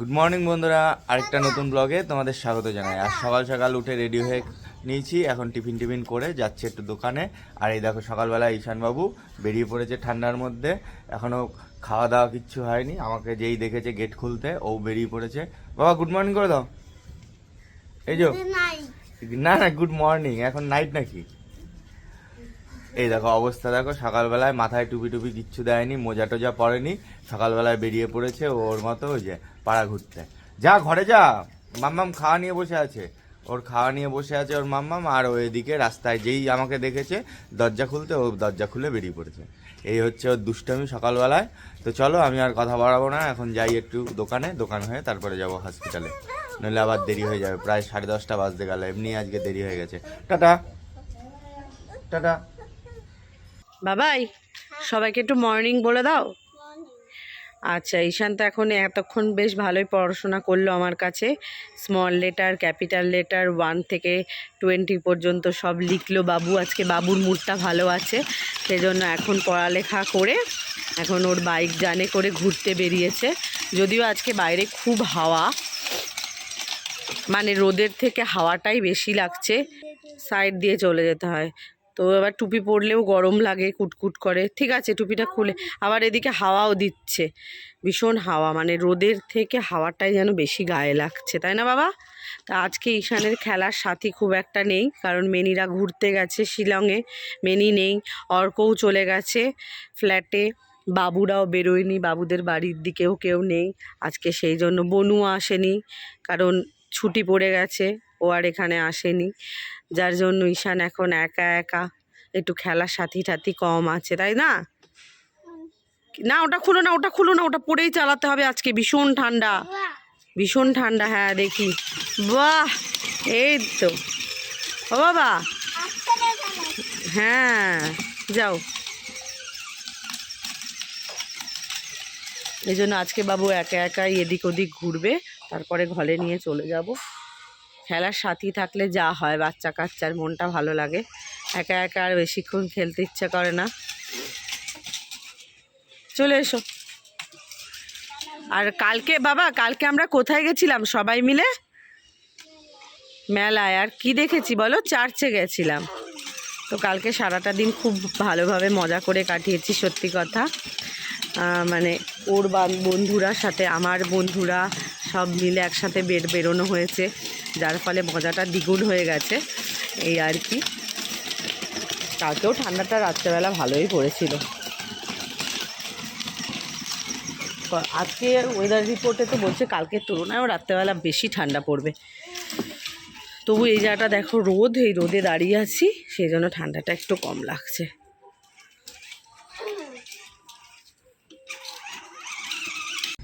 Good morning বন্ধুরা। আরেকটা নতুন ব্লগে তোমাদের স্বাগত জানাই। আর সকাল সকাল উঠে রেডি হয়ে নিয়েছি। এখন টিফিন টিফিন করে যাচ্ছি একটু দোকানে। আর এই দেখো সকালবেলা ঈশানবাবু বেরিয়ে পড়েছে ঠান্ডার মধ্যে। এখনও খাওয়া দাওয়া কিচ্ছু হয়নি। আমাকে যেই দেখেছে গেট খুলতে ও বেরিয়ে পড়েছে। বাবা গুড মর্নিং করে দাও। এই যে না না গুড মর্নিং এখন নাইট নাকি? এই দেখো অবস্থা, দেখো সকালবেলায় মাথায় টুপি টুপি কিচ্ছু দেয়নি, মোজা টোজা পড়েনি সকালবেলায় বেরিয়ে পড়েছে ওর মতো ওই যে পাড়া ঘুরতে। যা ঘরে যা, মাম্মাম খাওয়া নিয়ে বসে আছে। ওর খাওয়া নিয়ে বসে আছে ওর মাম্মাম, আর ও এদিকে রাস্তায় যেই আমাকে দেখেছে, দরজা খুলতে ও দরজা খুলে বেরিয়ে পড়েছে। এই হচ্ছে ওর দুষ্টামি সকালবেলায়। তো চলো, আমি আর কথা বাড়াবো না, এখন যাই একটু দোকানে, দোকান হয়ে তারপরে যাব হসপিটালে নইলে আবার দেরি হয়ে যাবে, প্রায় সাড়ে দশটা বাজতে গেল, এমনি আজকে দেরি হয়ে গেছে। টাটা। টাটা। বাবাই সবাইকে একটু মর্নিং বলে দাও। আচ্ছা ঈশান তো এখন এতক্ষণ বেশ ভালোই পড়াশোনা করল আমার কাছে। Small letter capital letter one থেকে টোয়েন্টি পর্যন্ত সব লিখলো বাবু। আজকে বাবুর মুডটা ভালো আছে সেজন্য এখন পড়ালেখা করে এখন ওর বাইক জানে করে ঘুরতে বেরিয়েছে। যদিও আজকে বাইরে খুব হাওয়া মানে রোদের থেকে হাওয়াটাই বেশি লাগছে। সাইড দিয়ে চলে যেতে হয়। তো এবার টুপি পরলেও গরম লাগে, কুটকুট করে। ঠিক আছে, টুপিটা খুলে। আবার এদিকে হাওয়াও দিচ্ছে। ভীষণ হাওয়া মানে রোদের থেকে হাওয়াটাই যেন বেশি গায়ে লাগছে, তাই না বাবা? তা আজকে ঈশানের খেলার সাথী খুব একটা নেই, কারণ মেনিরা ঘুরতে গেছে শিলংয়ে, মেনি নেই, অর্কও চলে গেছে ফ্ল্যাটে, বাবুরাও বেরোয়নি, বাবুদের বাড়ির দিকেও কেউ নেই। আজকে সেই জন্য বনুও আসেনি, কারণ ছুটি পড়ে গেছে, ও আর এখানে আসেনি। যার জন্য ঈশান এখন একা একা একটু খেলার সাথী টাথী কম আছে, তাই না? না, ওটা খুলো না, ওটা খুলো না, ওটা পরেই চালাতে হবে আজকে, ভীষণ ঠান্ডা। ভীষণ ঠান্ডা হ্যাঁ দেখি। বাহ, এই তো। ও বাবা। হ্যাঁ যাও। এই জন্য আজকে বাবু একা একাই এদিক ওদিক ঘুরবে, তারপরে ঘরে নিয়ে চলে যাব। খেলার সাথী থাকলে যা হয় বাচ্চা কাচ্চার মনটা ভালো লাগে। একা একা আর বেশিক্ষণ খেলতে ইচ্ছে করে না। চলে এসো। আর কালকে, বাবা, কালকে আমরা কোথায় গেছিলাম সবাই মিলে? মেলায়। আর কি দেখেছি বলো? চার্চে গেছিলাম। তো কালকে সারাটা দিন খুব ভালোভাবে মজা করে কাটিয়েছি, সত্যি কথা। মানে ওর বান- বন্ধুরা সাথে আমার বন্ধুরা সব মিলে একসাথে বের বেরোনো হয়েছে। যার ফলে মজাটা দ্বিগুণ হয়ে গেছে, এই আর কি। কালকেও ঠান্ডাটা রাত্রেবেলা ভালোই পড়েছিল। আজকে ওয়েদার রিপোর্টে তো বলছে কালকের তুলনায়ও রাত্রেবেলা বেশি ঠান্ডা পড়বে। তবু এই জায়গাটা দেখো, রোদ, এই রোদে দাঁড়িয়ে আছি, সেই জন্য ঠান্ডাটা একটু কম লাগছে।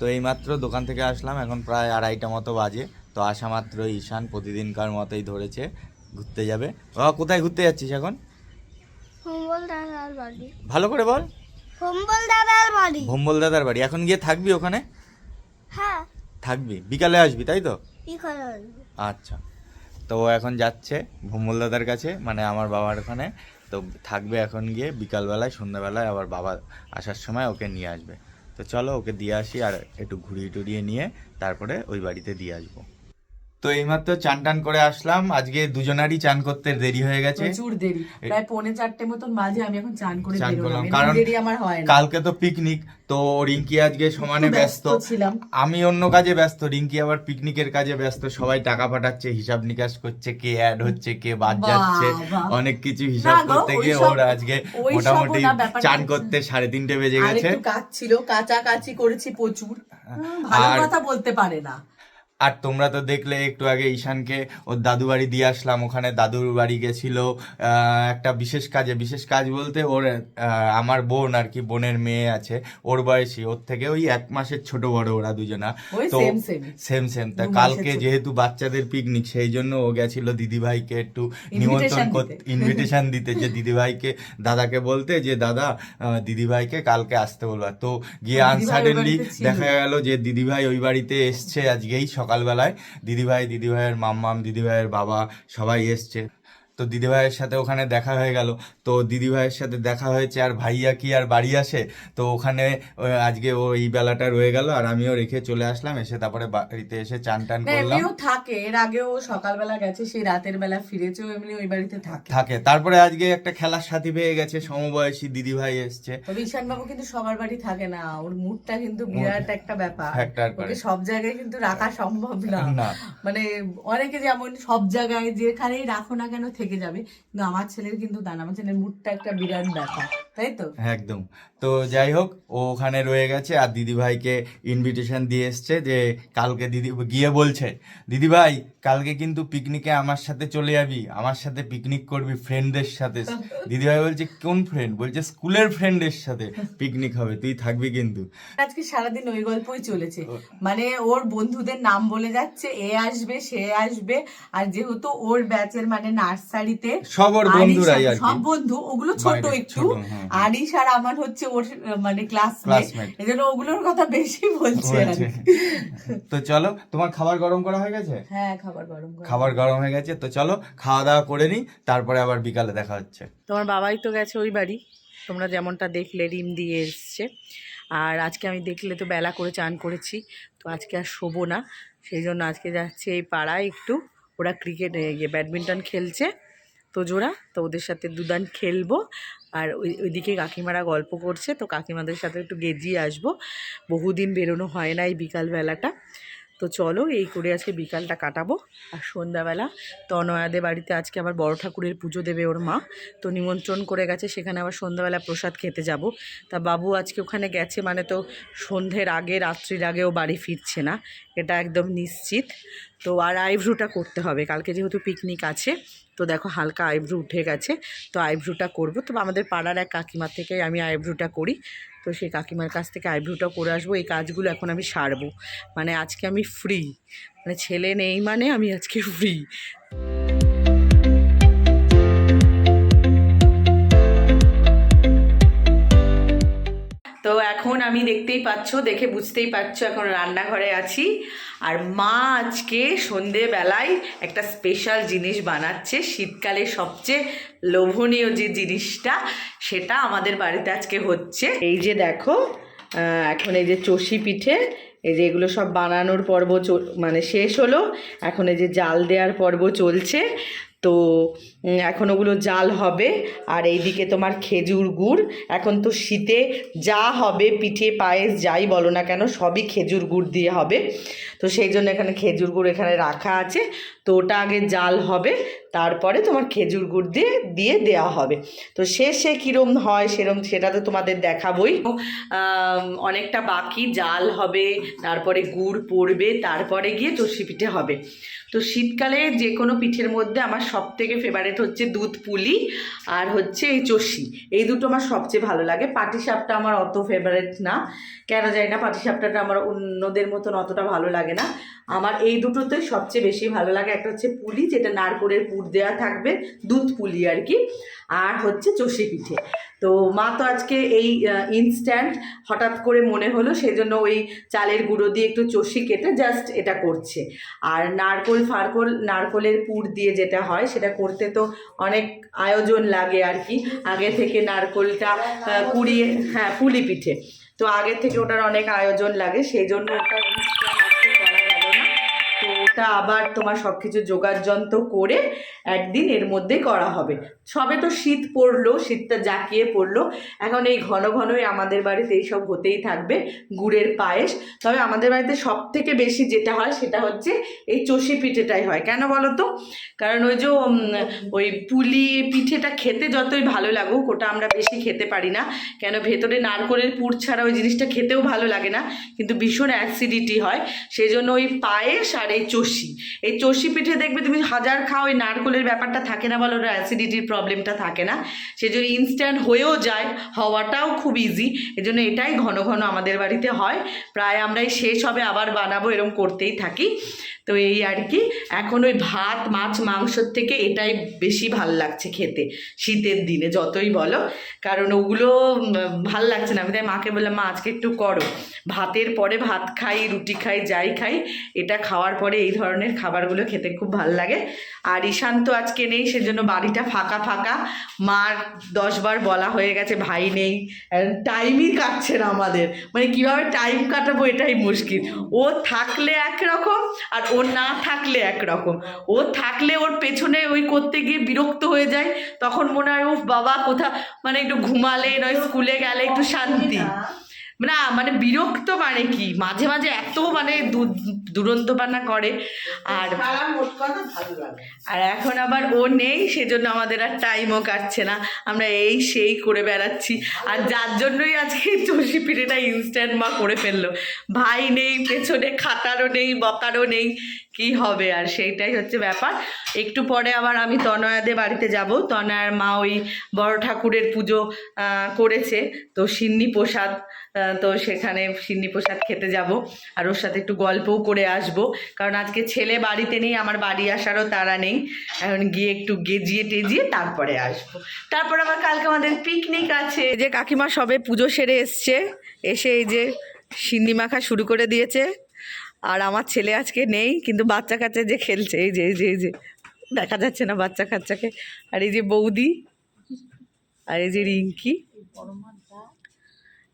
তো এইমাত্র দোকান থেকে আসলাম, এখন প্রায় আড়াইটা মতো বাজে। তো আসা মাত্র ঈশান প্রতিদিনকার মতোই ধরেছে ঘুরতে যাবে। বাবা কোথায় ঘুরতে যাচ্ছিস এখন? হোমবল দাদার বাড়ি। ভালো করে বল। হোমবল দাদার বাড়ি। ভম্বল দাদার বাড়ি। এখন গিয়ে থাকবি ওখানে? হ্যাঁ। থাকবি। বিকালে আসবি তাই তো? আচ্ছা। তো এখন যাচ্ছে ভম্বল দাদার কাছে মানে আমার বাবার ওখানে। তো থাকবে এখন গিয়ে বিকালবেলায় সন্ধ্যাবেলায় আবার বাবা আসার সময় ওকে নিয়ে আসবে। তো চলো ওকে দিয়ে আসি আর একটু ঘুরিয়ে টুরিয়ে নিয়ে তারপরে ওই বাড়িতে দিয়ে আসব। তো এইমাত্র চান টান করে আসলাম। আজকে দুজনারই চান করতে দেরি হয়ে গেছে। প্রচুর দেরি। প্রায় পৌনে চারটে মতন বাজে আমি এখন চান করে চান করলাম কারণ দেরি আমার হয় না। কালকে তো পিকনিক তো রিঙ্কি আজকে সমানে ব্যস্ত। ছিলাম। আমি অন্য কাজে ব্যস্ত রিঙ্কি আবার পিকনিকের কাজে ব্যস্ত। সবাই টাকা পাঠাচ্ছে হিসাব নিকাশ করছে কে অ্যাড হচ্ছে কে বাদ যাচ্ছে অনেক কিছু হিসাব করতে গিয়ে ওর আজকে মোটামুটি চান করতে সাড়ে তিনটে বেজে গেছে। কাজ ছিল কাচাকাচি করেছি প্রচুর। ভালো আর- কথা বলতে পারে না। আর তোমরা তো দেখলে একটু আগে ঈশানকে ওর দাদু বাড়ি দিয়ে আসলাম ওখানে দাদুর বাড়ি গেছিল। একটা বিশেষ কাজে বিশেষ কাজ বলতে ওর আমার বোন আর কি বোনের মেয়ে আছে ওর বয়সী ওর থেকে ওই এক মাসের ছোট বড় ওরা দুজনা। তো। সেম সেম তা কালকে যেহেতু বাচ্চাদের পিকনিক সেই জন্য ও গেছিল দিদিভাইকে একটু নিমন্ত্রণ করতে। ইনভিটেশন দিতে যে দিদিভাইকে দাদাকে বলতে যে দাদা দিদিভাইকে কালকে আসতে বলবা। তো গিয়ে আনসাডেনলি দেখা গেল যে দিদিভাই ওই বাড়িতে এসছে আজকেই সকালবেলায় দিদিভাই দিদিভাইয়ের মাম্মাম দিদিভাইয়ের বাবা সবাই এসছে। তো দিদিভাইয়ের সাথে ওখানে দেখা হয়ে গেল। তো দিদিভাইয়ের সাথে দেখা হয়েছে আর ভাইয়া কি আর বাড়ি আসে? তো ওখানে আজকে ও এই বেলাটা রয়ে গেল আর আমিও রেখে চলে আসলাম এসে তারপরে বাড়িতে এসে চান টান করলাম। থাকে এর আগেও সকালবেলা গেছে সেই রাতের বেলা ফিরেছে ও এমনি ওই বাড়িতে থাকে। থাকে। তারপরে আজকে একটা খেলার সাথী পেয়ে গেছে সমবয়সী দিদিভাই এসছে। ঈশান বাবু কিন্তু সবার বাড়ি থাকে না ওর মুডটা কিন্তু বিরাট একটা ব্যাপার। ওকে সব জায়গায় কিন্তু রাখা সম্ভব না। না। মানে অনেকে যেমন সব জায়গায় যেখানেই রাখো না কেন থেকে যাবে। কিন্তু আমার ছেলের কিন্তু দানা, আমার ছেলের মুডটা একটা বিরাট ব্যাপার, তাই তো? একদম। তো যাই হোক ও ওখানে রয়ে গেছে আর দিদিভাইকে ইনভিটেশন দিয়ে এসছে যে কালকে দিদি গিয়ে বলছে দিদিভাই কালকে কিন্তু পিকনিকে আমার সাথে চলে যাবি আমার সাথে পিকনিক করবি ফ্রেন্ডদের সাথে। দিদিভাই বলছে কোন ফ্রেন্ড বলছে স্কুলের ফ্রেন্ডের সাথে পিকনিক হবে তুই থাকবি কিন্তু। আজকে সারাদিন ওই গল্পই চলেছে। মানে ওর বন্ধুদের নাম বলে যাচ্ছে এ আসবে সে আসবে আর যেহেতু ওর ব্যাচের মানে নার্সারিতে সব ওর বন্ধুরাই আর সব বন্ধু ওগুলো ছোট একটু। ছোট, হ্যাঁ। আরিশ আর আমার হচ্ছে ওর মানে ক্লাসমেট। এজন্য ওগুলোর কথা বেশি বলছে। তো চলো তোমার খাবার গরম করা হয়ে গেছে? হ্যাঁ খাবার গরম খাবার গরম হয়ে গেছে তো চলো খাওয়া দাওয়া করে নিই তারপরে আবার বিকালে দেখা হচ্ছে। তোমার বাবাই তো গেছে ওই বাড়ি তোমরা যেমনটা দেখলে রিম দিয়ে এসছে। আর আজকে আমি দেখলে তো বেলা করে চান করেছি তো আজকে আর শোবো না। সেই জন্য আজকে যাচ্ছে এই পাড়ায় একটু ওরা ক্রিকেট ইয়ে ব্যাডমিন্টন খেলছে। তো জোড়া তো ওদের সাথে দুদান খেলব। আর ওই, ওইদিকে কাকিমারা গল্প করছে, তো কাকিমাদের সাথে একটু গেজিয়ে আসব। বহুদিন বেরোনো হয় না এই বিকালবেলাটা। তো চলো এই করে আজকে বিকালটা কাটাবো। আর সন্ধ্যাবেলা তনয়াদের বাড়িতে আজকে আবার বড় ঠাকুরের পুজো দেবে ওর মা। তো নিমন্ত্রণ করে গেছে, সেখানে আবার সন্ধ্যাবেলা প্রসাদ খেতে যাব। তা বাবু আজকে ওখানে গেছে মানে তো সন্ধ্যের আগে, রাত্রির আগেও বাড়ি ফিরছে না। এটা একদম নিশ্চিত। তো আর আইভ্রুটা করতে হবে, কালকে যেহেতু পিকনিক আছে। তো দেখো হালকা আইব্রু উঠে গেছে, তো আইব্রুটা করব। তো আমাদের পাড়ার এক কাকিমার থেকে আমি আইব্রুটা করি, তো সেই কাকিমার কাছ থেকে আইব্রুটা করে আসব। এই কাজগুলো এখন আমি সারবো। মানে আজকে আমি ফ্রি মানে ছেলে নেই মানে আমি আজকে ফ্রি তো আমি দেখতেই পাচ্ছ, দেখে বুঝতেই পারছ এখন রান্নাঘরে আছি। আর মা আজকে সন্ধেবেলায় একটা স্পেশাল জিনিস বানাচ্ছে, শীতকালে সবচেয়ে লোভনীয় যে জিনিসটা, সেটা আমাদের বাড়িতে আজকে হচ্ছে। এই যে দেখো এখন এই যে চষি পিঠে, এই যে এগুলো সব বানানোর পর্ব মানে শেষ হলো। এখন এই যে জাল দেওয়ার পর্ব চলছে। তো এখন ওগুলো জাল হবে। আর এইদিকে তোমার খেজুর গুড়। এখন তো শীতে যা হবে, পিঠে, পায়েস, যাই বলো না কেন, সবই খেজুর গুড় দিয়ে হবে। তো সেই জন্য এখানে খেজুর গুড় এখানে রাখা আছে। তো ওটা আগে জাল হবে। তারপরে তোমার খেজুর গুড় দিয়ে দিয়ে দেওয়া হবে। তো শেষে কীরম হয়, সেরম, সেটা তো তোমাদের দেখাবই। অনেকটা বাকি জাল হবে, তারপরে গুড় পড়বে, তারপরে গিয়ে চষি পিঠে হবে। তো শীতকালে যে কোনো পিঠের মধ্যে আমার সব থেকে ফেভারেট হচ্ছে দুধ পুলি আর হচ্ছে এই চষি। এই দুটো আমার সবচেয়ে ভালো লাগে। পাটিসাপটা আমার অত ফেভারেট না। কেন জানি না পাটিসাপটাটা আমার অন্যদের মতন অতটা ভালো লাগে না। আমার এই দুটোতেই সবচেয়ে বেশি ভালো লাগে। একটা হচ্ছে পুলি, যেটা নারকোলের পুর দেওয়া থাকবে দুধ পুলি আর কি, আর হচ্ছে চষি পিঠে। তো মা তো আজকে এই ইনস্ট্যান্ট হঠাৎ করে মনে হলো সেই জন্য ওই চালের গুঁড়ো দিয়ে একটু চষি কেটে জাস্ট এটা করছে। আর নারকোল, ফারকোল, নারকোলের পুর দিয়ে যেটা হয়, সেটা করতে তো অনেক আয়োজন লাগে আর কি। আগে থেকে নারকোলটা কুড়িয়ে হ্যাঁ পুলি পিঠে। তো আগে থেকে ওটার অনেক আয়োজন লাগে সেই জন্য ওটা ওটা আবার তোমার সব কিছু যোগাযন্ত্র করে একদিন এর মধ্যে করা হবে। সবে তো শীত পড়ল, শীতটা জাঁকিয়ে পড়ল। এখন এই ঘন ঘনই আমাদের বাড়িতে এইসব হতেই থাকবে, গুড়ের পায়েস। তবে আমাদের বাড়িতে সব থেকে বেশি যেটা হয় সেটা হচ্ছে এই চষি পিঠেটাই হয়। কেন বলো তো কারণ ওই যে ওই পুলি পিঠেটা খেতে যতই ভালো লাগুক, ওটা আমরা বেশি খেতে পারি না। কেন ভেতরে নারকোলের পুর ছাড়া ওই জিনিসটা খেতেও ভালো লাগে না। কিন্তু ভীষণ অ্যাসিডিটি হয়। সেই জন্য ওই পায়েস আর এই চষি এই চষি পিঠে দেখবে তুমি হাজার খাও ওই নারকোলের ব্যাপারটা থাকে না বলো অ্যাসিডিটির প্রবলেমটা থাকে না। সেই জন্য ইনস্ট্যান্ট হয়েও যায়, হওয়াটাও খুব ইজি এই জন্য এটাই ঘন ঘন আমাদের বাড়িতে হয়। প্রায় আমরা এই শেষ হবে, আবার বানাবো এরকম করতেই থাকি। তো এই আর কি, এখন ওই ভাত, মাছ, মাংসর থেকে এটাই বেশি ভালো লাগছে খেতে, শীতের দিনে, যতই বলো। কারণ ওগুলো ভালো লাগছে না। আমি তাই মাকে বললাম, মা, আজকে একটু করো। ভাতের পরে ভাত খাই, রুটি খাই, যাই খাই, এটা খাওয়ার পরে এই ধরনের খাবারগুলো খেতে খুব ভালো লাগে। আর ঈশান তো আজকে নেই, সেজন্য বাড়িটা ফাঁকা ফাঁকা। মার দশবার বলা হয়ে গেছে, ভাই নেই। টাইমই কাটছে না আমাদের। মানে কীভাবে টাইম কাটাবো এটাই মুশকিল। ও থাকলে একরকম আর ও না থাকলে একরকম। ও থাকলে ওর পেছনে ওই করতে গিয়ে বিরক্ত হয়ে যায়, তখন মনে হয়, উফ, বাবা, কোথা মানে একটু ঘুমালে, নয়, স্কুলে গেলে একটু শান্তি। না মানে বিরক্ত মানে কি? মাঝে মাঝে এত মানে দু- দুরন্তপানা করে। আর আর এখন আবার ও নেই সেজন্য আমাদের আর টাইমও কাটছে না। আমরা এই সেই করে বেড়াচ্ছি। আর যার জন্যই আজকে চষি পিঠেটা ইনস্ট্যান্ট মা করে ফেলল। ভাই নেই পেছনে খাতারও নেই বকারও নেই। কি হবে আর সেইটাই হচ্ছে ব্যাপার। একটু পরে আবার আমি তনয়াদের বাড়িতে যাব। তনয়ার মা ওই বড় ঠাকুরের পুজো করেছে। তো সিন্নি প্রসাদ তো সেখানে সিন্নি প্রসাদ খেতে যাব। আর ওর সাথে একটু গল্পও করে আসব। কারণ আজকে ছেলে বাড়িতে নেই, আমার বাড়ি আসারও তারা নেই। এখন গিয়ে একটু গেজিয়ে টেজিয়ে তারপরে আসব। তারপর আবার কালকে আমাদের পিকনিক আছে। যে কাকিমা সবে পুজো সেরে এসছে। এসে এই যে সিন্নি মাখা শুরু করে দিয়েছে। আর আমার ছেলে আজকে নেই কিন্তু বাচ্চা কাচ্চা যে খেলছে এই যে এই যে এই যে দেখা যাচ্ছে না বাচ্চা কাচ্চাকে। আর এই যে বৌদি আর এই যে রিঙ্কি।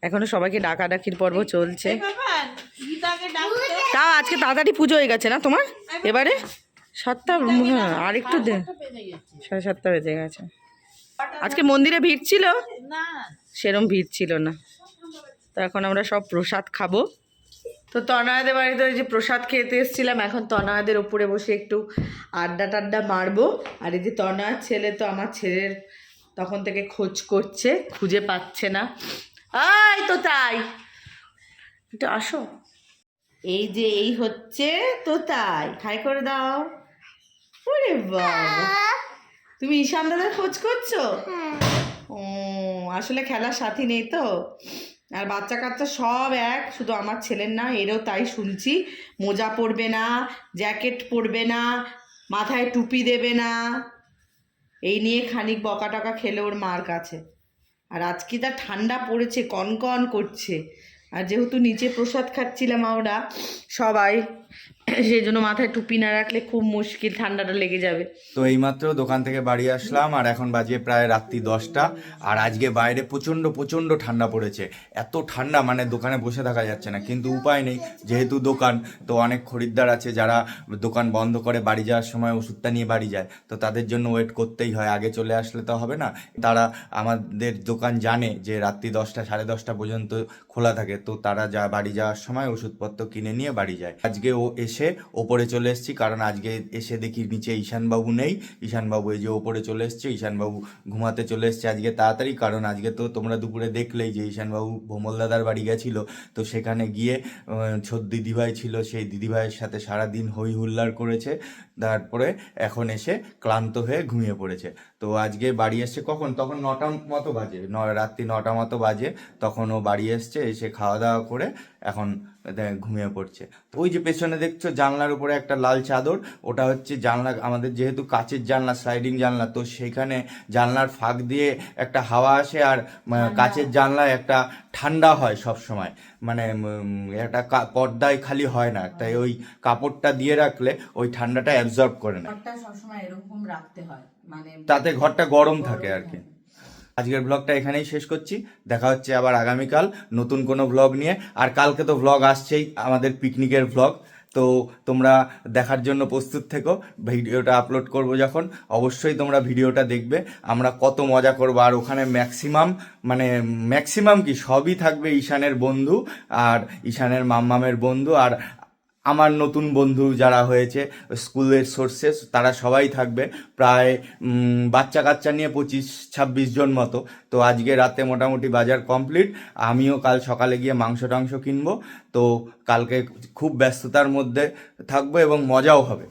এখনও সবাইকে ডাকাডাকির পর্ব চলছে। তাও আজকে তাড়াতাড়ি পুজো হয়ে গেছে না তোমার? এবারে? সাতটা হ্যাঁ আর একটু দে। সাড়ে সাতটা বেজে গেছে। আজকে মন্দিরে ভিড় ছিল? সেরম ভিড় ছিল না। তো এখন আমরা সব প্রসাদ খাব। তো তনয়াদের বাড়িতে ওই যে প্রসাদ খেতে এসেছিলাম এখন তনয়াদের ওপরে বসে একটু আড্ডা টাড্ডা মারবো। আর এই যে তনয়ার ছেলে তো আমার ছেলের তখন থেকে খোঁজ করছে খুঁজে পাচ্ছে না। আই তো তাই। একটু আসো। এই যে এই হচ্ছে তো তাই। খাই করে দাও। ওরে বাবা। তুমি ঈশান দাদার খোঁজ করছ? হ্যাঁ। ও আসলে খেলার সাথী নেই তো? আর বাচ্চা কাচ্চা সব এক, শুধু আমার ছেলের না, এরও তাই শুনছি। মোজা পরবে না, জ্যাকেট পরবে না, মাথায় টুপি দেবে না। এই নিয়ে খানিক বকা টকা খেলে ওর মার কাছে। আর আজকে যা ঠান্ডা পড়েছে, কনকন করছে। আর যেহেতু নিচে প্রসাদ খাচ্ছিলাম আমরা সবাই সেই জন্য মাথায় টুপি না রাখলে খুব মুশকিল, ঠান্ডাটা লেগে যাবে। তো এইমাত্র দোকান থেকে বাড়ি আসলাম, আর এখন বাজে প্রায় রাত্রি দশটা, আর আজকে বাইরে প্রচণ্ড প্রচণ্ড ঠান্ডা পড়েছে। এত ঠান্ডা মানে দোকানে বসে থাকা যাচ্ছে না, কিন্তু উপায় নেই, যেহেতু দোকান, তো অনেক খরিদ্দার আছে যারা দোকান বন্ধ করে বাড়ি যাওয়ার সময় ওষুধটা নিয়ে বাড়ি যায়। তো তাদের জন্য ওয়েট করতেই হয়, আগে চলে আসলে তো হবে না। তারা আমাদের দোকান জানে যে রাত্রি দশটা, সাড়ে দশটা পর্যন্ত খোলা থাকে, তো তারা যা বাড়ি যাওয়ার সময় ওষুধপত্র কিনে নিয়ে বাড়ি যায়। আজকে ও এসে ওপরে চলে এসেছি, কারণ আজকে এসে দেখি নিচে ঈশানবাবু নেই। ঈশানবাবু এই যে ওপরে চলে এসছে, ঈশানবাবু ঘুমাতে চলে এসছে আজকে তাড়াতাড়ি, কারণ আজকে তো তোমরা দুপুরে দেখলেই যে ঈশানবাবু ভোমল দাদার বাড়ি গেছিল। তো সেখানে গিয়ে ছোট দিদিভাই ছিল, সেই দিদিভাইয়ের সাথে সারাদিন হই হুল্লার করেছে। তারপরে এখন এসে ক্লান্ত হয়ে ঘুমিয়ে পড়েছে। তো আজকে বাড়ি এসছে কখন? তখন নটা মতো বাজে, ন, রাত্রি নটা মতো বাজে। তখন ও বাড়ি এসছে, এসে খাওয়া দাওয়া করে এখন দে- ঘুমিয়ে পড়ছে। তো ওই যে পেছনে দেখছ জানলার উপরে একটা লাল চাদর ওটা হচ্ছে জানলা আমাদের যেহেতু কাচের জানলা স্লাইডিং জানলা তো সেখানে জানলার ফাঁক দিয়ে একটা হাওয়া আসে আর কাচের জানলায় একটা ঠান্ডা হয় সব সময় মানে একটা পর্দায় খালি হয় না। তাই ওই কাপড়টা দিয়ে রাখলে ওই ঠান্ডাটা অ্যাবজর্ব করে না সবসময় এরকম রাখতে হয়। মানে তাতে ঘরটা গরম থাকে আর কি। আজকের ব্লগটা এখানেই শেষ করছি। দেখা হচ্ছে আবার আগামীকাল নতুন কোনো ব্লগ নিয়ে। আর কালকে তো ব্লগ আসছেই, আমাদের পিকনিকের ব্লগ তো তোমরা দেখার জন্য প্রস্তুত থেকো। ভিডিওটা আপলোড করব যখন। অবশ্যই তোমরা ভিডিওটা দেখবে। আমরা কত মজা করব। আর ওখানে ম্যাক্সিমাম মানে ম্যাক্সিমাম কি? সবই থাকবে ঈশানের বন্ধু আর ঈশানের মাম্মামের বন্ধু। আর আমার নতুন বন্ধু যারা হয়েছে স্কুলের সোর্সেস তারা সবাই থাকবে। প্রায় বাচ্চা কাচ্চা নিয়ে পঁচিশ ছাব্বিশ জন মতো। তো আজকে রাতে মোটামুটি বাজার কমপ্লিট। আমিও কাল সকালে গিয়ে মাংস টাংস কিনবো। তো কালকে খুব ব্যস্ততার মধ্যে থাকব এবং মজাও হবে।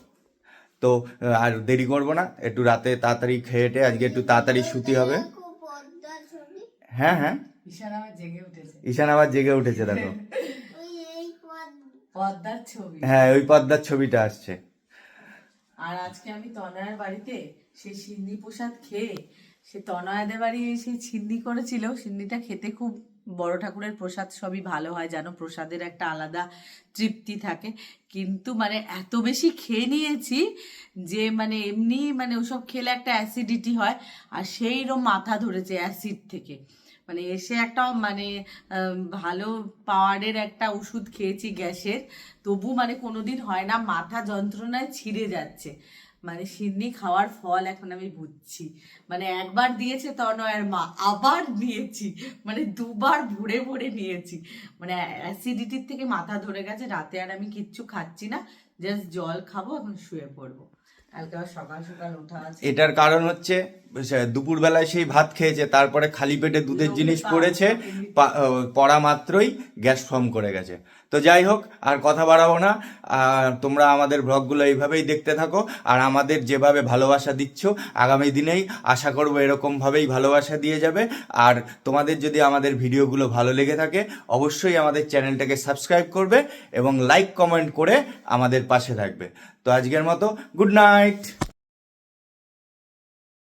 তো আর দেরি করব না। একটু রাতে তাড়াতাড়ি খেয়ে টেয়ে আজকে একটু তাড়াতাড়ি শুতি হবে। হ্যাঁ হ্যাঁ। ঈশান আমার জেগে উঠেছে। ঈশান আবার জেগে উঠেছে দেখো। পদ্মার ছবি। হ্যাঁ ওই পদ্মার ছবিটা আসছে। আর আজকে আমি তনয়ের বাড়িতে সেই সিন্নি প্রসাদ খেয়ে সে তনয়াদের বাড়ি সেই সিন্নি করেছিল। সিন্নিটা খেতে খুব বড় ঠাকুরের প্রসাদ সবই ভালো হয় জানো প্রসাদের একটা আলাদা তৃপ্তি থাকে। কিন্তু মানে এত বেশি খেয়ে নিয়েছি যে মানে এমনি মানে ওসব খেলে একটা অ্যাসিডিটি হয় আর সেইরকম মাথা ধরেছে অ্যাসিড থেকে। মানে এসে একটা মানে ভালো পাওয়ারের একটা ওষুধ খেয়েছি গ্যাসের। তবু মানে কোনোদিন হয় না, মাথা যন্ত্রণায় ছিঁড়ে যাচ্ছে। মানে সিন্নি খাওয়ার ফল এখন আমি বুঝছি। মানে একবার দিয়েছে তনয়ের মা, আবার নিয়েছি। মানে দুবার ভরে ভরে নিয়েছি। মানে অ্যাসিডিটির থেকে মাথা ধরে গেছে, রাতে আর আমি কিচ্ছু খাচ্ছি না। জাস্ট জল খাব, এখন শুয়ে পড়ব। কালকে সকাল সকাল ওঠা এটার কারণ হচ্ছে দুপুরবেলায় সেই ভাত খেয়েছে তারপরে খালি পেটে দুধের জিনিস পড়েছে পড়া মাত্রই গ্যাস ফর্ম করে গেছে। তো যাই হোক আর কথা বাড়াবো না আর তোমরা আমাদের ব্লগগুলো এইভাবেই দেখতে থাকো আর আমাদের যেভাবে ভালোবাসা দিচ্ছ আগামী দিনেই আশা করব এরকমভাবেই ভালোবাসা দিয়ে যাবে। আর তোমাদের যদি আমাদের ভিডিওগুলো ভালো লেগে থাকে অবশ্যই আমাদের চ্যানেলটাকে সাবস্ক্রাইব করবে এবং লাইক কমেন্ট করে আমাদের পাশে থাকবে। তো আজকের মতো গুড নাইট!